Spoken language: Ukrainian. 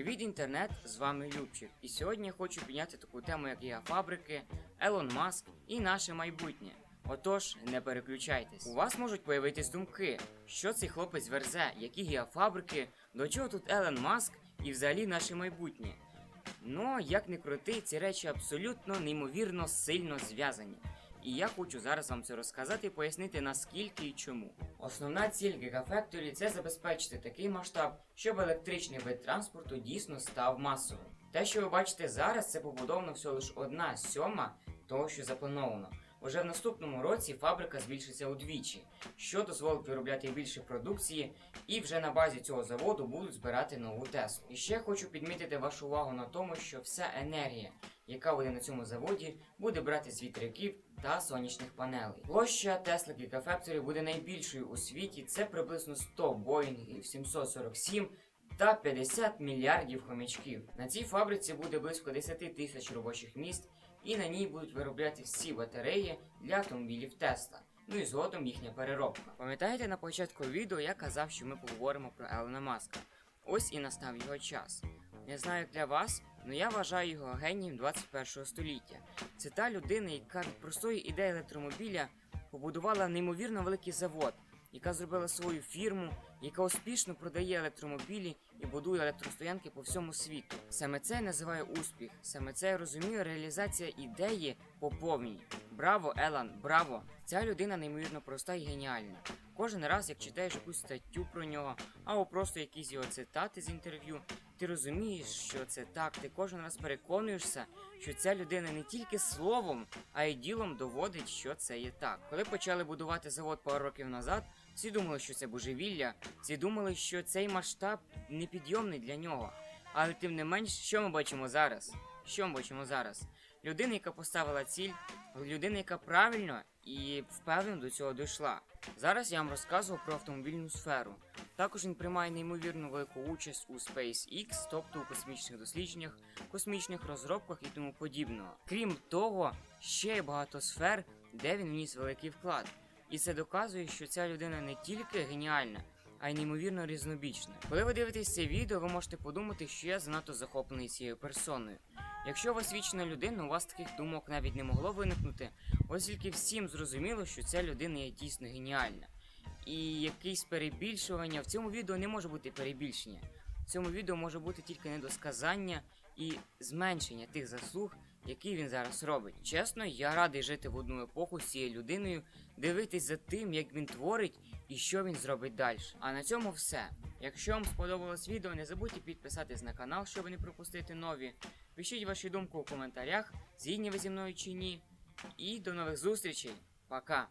Привіт, інтернет! З вами Любчик. І сьогодні я хочу підняти таку тему, як гігафабрики, Елон Маск і наше майбутнє. Отож, не переключайтесь. У вас можуть появитись думки, що цей хлопець верзе, які гігафабрики, до чого тут Елон Маск і взагалі наше майбутнє. Ну, як не крути, ці речі абсолютно неймовірно сильно зв'язані. І я хочу зараз вам це розказати і пояснити наскільки і чому. Основна ціль Gigafactory – це забезпечити такий масштаб, щоб електричний вид транспорту дійсно став масовим. Те, що ви бачите зараз, це побудовано всього лише одна сьома того, що заплановано. Уже в наступному році фабрика збільшиться удвічі, що дозволить виробляти більше продукції, і вже на базі цього заводу будуть збирати нову Теслу. І ще хочу підмітити вашу увагу на тому, що вся енергія, яка буде на цьому заводі, буде брати з вітряків та сонячних панелей. Площа Tesla Gigafactory буде найбільшою у світі. Це приблизно 100 Боїнгів 747 та 50 мільярдів хомячків. На цій фабриці буде близько 10 тисяч робочих місць, і на ній будуть виробляти всі батареї для автомобілів Tesla. Ну і згодом їхня переробка. Пам'ятаєте на початку відео я казав, що ми поговоримо про Елона Маска. Ось і настав його час. Не знаю для вас, але я вважаю його генієм 21 століття. Це та людина, яка від простої ідеї електромобіля побудувала неймовірно великий завод, яка зробила свою фірму, яка успішно продає електромобілі і будує електростоянки по всьому світу. Саме це я називаю успіх. Саме це я розумію реалізація ідеї по повній. Браво, Елан, браво! Ця людина неймовірно проста і геніальна. Кожен раз, як читаєш якусь статтю про нього, або просто якісь його цитати з інтерв'ю, ти розумієш, що це так. Ти кожен раз переконуєшся, що ця людина не тільки словом, а й ділом доводить, що це є так. Коли почали будувати завод пару років назад, всі думали, що це божевілля, всі думали, що цей масштаб непідйомний для нього. Але тим не менш, що ми бачимо зараз? Що ми бачимо зараз? Людина, яка поставила ціль, людина, яка правильно і впевнено до цього дійшла. Зараз я вам розказував про автомобільну сферу. Також він приймає неймовірно велику участь у SpaceX, тобто у космічних дослідженнях, космічних розробках і тому подібного. Крім того, ще є багато сфер, де він вніс великий вклад. І це доказує, що ця людина не тільки геніальна, а й неймовірно різнобічна. Коли ви дивитесь це відео, ви можете подумати, що я занадто захоплений цією персоною. Якщо ви свічна людина, у вас таких думок навіть не могло виникнути, оскільки всім зрозуміло, що ця людина є дійсно геніальна. І якесь перебільшування в цьому відео не може бути перебільшення. В цьому відео може бути тільки недосказання і зменшення тих заслуг, які він зараз робить. Чесно, я радий жити в одну епоху з цією людиною, дивитись за тим, як він творить і що він зробить далі. А на цьому все. Якщо вам сподобалось відео, не забудьте підписатись на канал, щоб не пропустити нові. Пишіть вашу думку у коментарях, згідні ви зі мною чи ні. І до нових зустрічей. Пока!